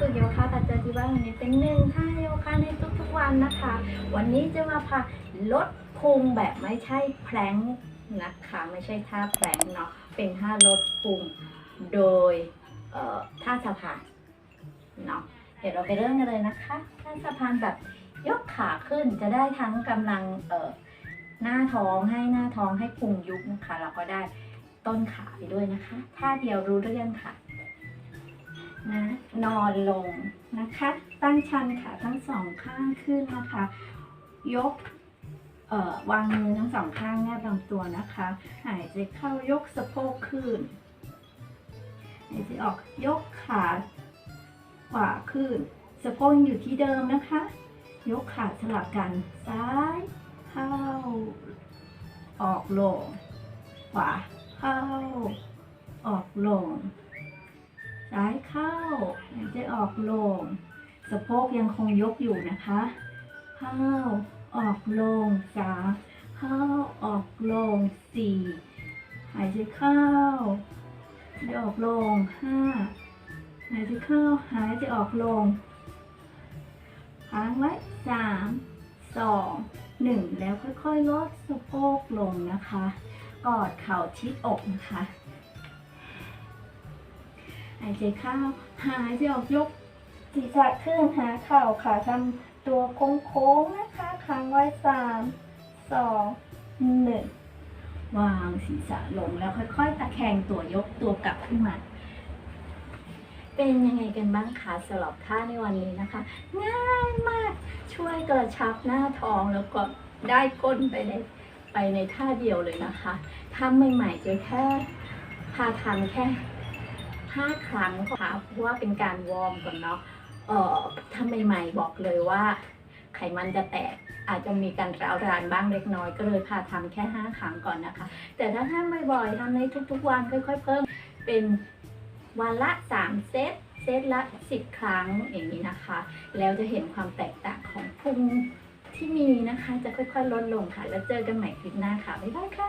ฝึกโยคะกับเจอที่บ้านวันนี้เป็นหนึ่งท่าโยคะในทุกๆวันนะคะ วันนี้จะมาพาลดพุงแบบไม่ใช่แพลงนะคะ ไม่ใช่ท่าแพลงเนาะเป็นท่าลดพุงโดยเอ่อท่าสะพานเนาะเดี๋ยวเราไปเริ่มกันเลยนะคะท่าสะพานแบบยกขาขึ้นจะได้ทั้งกำลังเอ่อหน้าท้องให้หน้าท้องให้พุงยุบนะคะ เราก็ได้ต้นขาไปด้วยนะคะท่าเดียวรู้เรื่องค่ะ นะนอนลงนะคะ ตั้งชันขาทั้งสองข้างขึ้นนะคะ ยกเอ่อวางมือทั้งสองข้างแนบลำตัวนะคะ หายใจเข้ายกสะโพกขึ้นหายใจออกยกขาขวาขึ้น สะโพกอยู่ที่เดิมนะคะ ยกขาสลับกันซ้ายเข้า ออกลงขวาเข้าออกลง ออกลงสะโพกยังคงยกอยู่นะคะเข้าออกลงสามเข้าออกลงสี่หายใจเข้าหายออกลงห้าหายใจเข้าหายใจออกลงค้างไว้สามสองหนึ่งแล้วค่อยๆลดสะโพกลงนะคะ กอดเข่าชิดอกนะคะ หายใจเข้า หายใจออกยกศีรษะขึ้นหาเข่าค่ะทำตัวโค้งๆนะคะค้างไว้สามสองหนึ่งวางศีรษะลงแล้วค่อยๆ ตะแคงตัวยกตัวกลับขึ้นมา เป็นยังไงกันบ้างคะสำหรับท่าในวันนี้นะคะ ง่ายมากช่วยกระชับหน้าท้องแล้วก็ได้ก้นไปในไปในท่าเดียวเลยนะคะทำใหม่ๆจะแค่พาทำแค่ ห้าครั้งค่ะเพราะว่าเป็นการวอร์มก่อนเนาะเอ่อทำใหม่ๆบอกเลยว่า ไขมันจะแตกอาจจะมีการร้าวรานบ้างเล็กน้อยก็เลยพาทำแค่ 5 ครั้งก่อนนะคะ แต่ถ้าทำบ่อยๆทำในทุกๆ วันค่อยๆ เพิ่มเป็นวันละ 3 เซตเซตละ 10 ครั้งอย่างนี้นะคะ แล้วจะเห็นความแตกต่างของพุงที่มีนะคะ จะค่อยๆ ลดลงค่ะ แล้วเจอกันใหม่คลิปหน้าค่ะ บ๊ายบายค่ะ